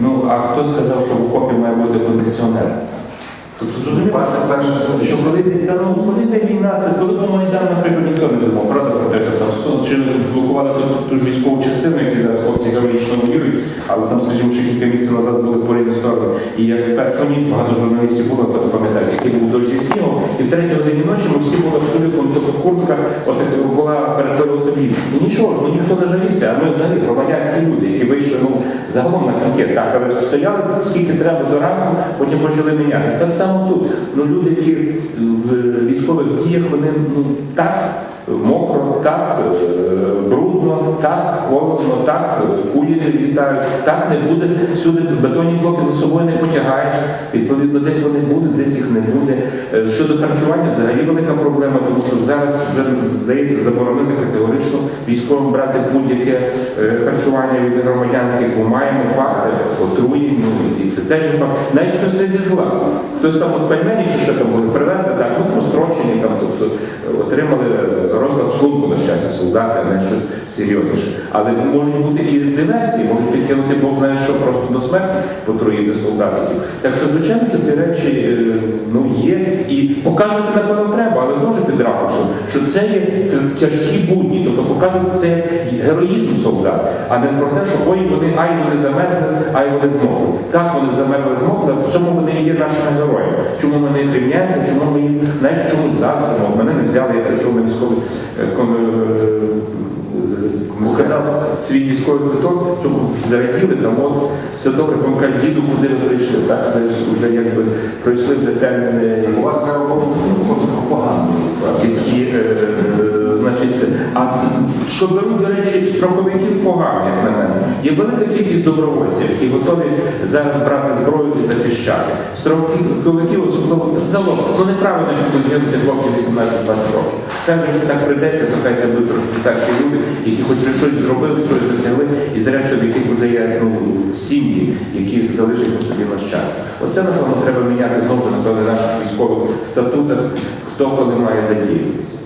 Ну, а хто сказав, що в окопі має бути кондиціонер? Тобто зрозуміло, що коли та, ну, коли йде війна, це коли був Майдан, наприклад, ніхто не думав, правда, про те, що там суд чи блокували ту, ту ж військову частину, які зараз хлопці героїчно воюють, але там, скажімо, ще кілька місяців назад були по різні сторони. І як в першу ніч багато журналістів було, пам'ятаєте, які був дощ зі снігом, і в третій годині ночі ми всі були абсолютно, тобто куртка от, була в лід. І нічого ж, ну ніхто не жалівся, а ми взагалі громадянські люди, які вийшли ну, загалом на контекст, так, але стояли скільки треба до ранку, потім почали мінятися. Так само тут. Ну, люди, які в військових діях, вони ну, так мокро, так е, так холодно, так е, кулі літають, так не буде. Всюди бетонні блоки за собою не потягаєш. Відповідно, десь вони будуть, десь їх не буде. Е, Щодо харчування, взагалі велика проблема, тому що зараз вже здається заборонити категорично військовим брати будь-яке е, харчування від громадянських, бо маємо факти отруєнь, ну і це теж факт. Навіть хтось не зі зла. Хтось там от пельмені чи що там були привезли, так, ну прострочені, там, тобто отримали е, розлад на щастя, солдати, а не щось серйозніше. Але можуть бути і диверсії, можуть підтягнути Бог знає, що просто до смерті потруїти солдатиків. Так що, звичайно, що ці речі е, ну, є і показувати, напевно, треба, але ж під що це є тяжкі будні, тобто показувати це героїзм солдат, а не про те, що ой, вони ай вони замерзли, ай вони змокли. Так, вони замерзли, змокли, а в чому вони є нашими героями? Чому ми не рівняємося, чому ми їм навіть чомусь заздримо? Мене не взяли, я прийшов на військовий е, е, сказав свій військовий квиток, щоб зараділи, там от все добре, помикали, діду, куди ви прийшли, так? Вже якби пройшли вже терміни У вас треба бути погано. які, це. А що беруть, до речі, страховиків погано, як на мене. Є велика кількість добровольців, які готові зараз брати зброю і захищати. Страховиків, особливо залог, ну неправильно будуть гинути хлопці 18-20 років. Так же, що так прийдеться, то хай це будуть трошки старші люди, які хоч щось зробили, щось досягли, і зрештою, в яких вже є ну, сім'ї, які залишать по собі нащадки. Оце, напевно, треба міняти знову напевно, наших військових статутах, хто коли має задіятися.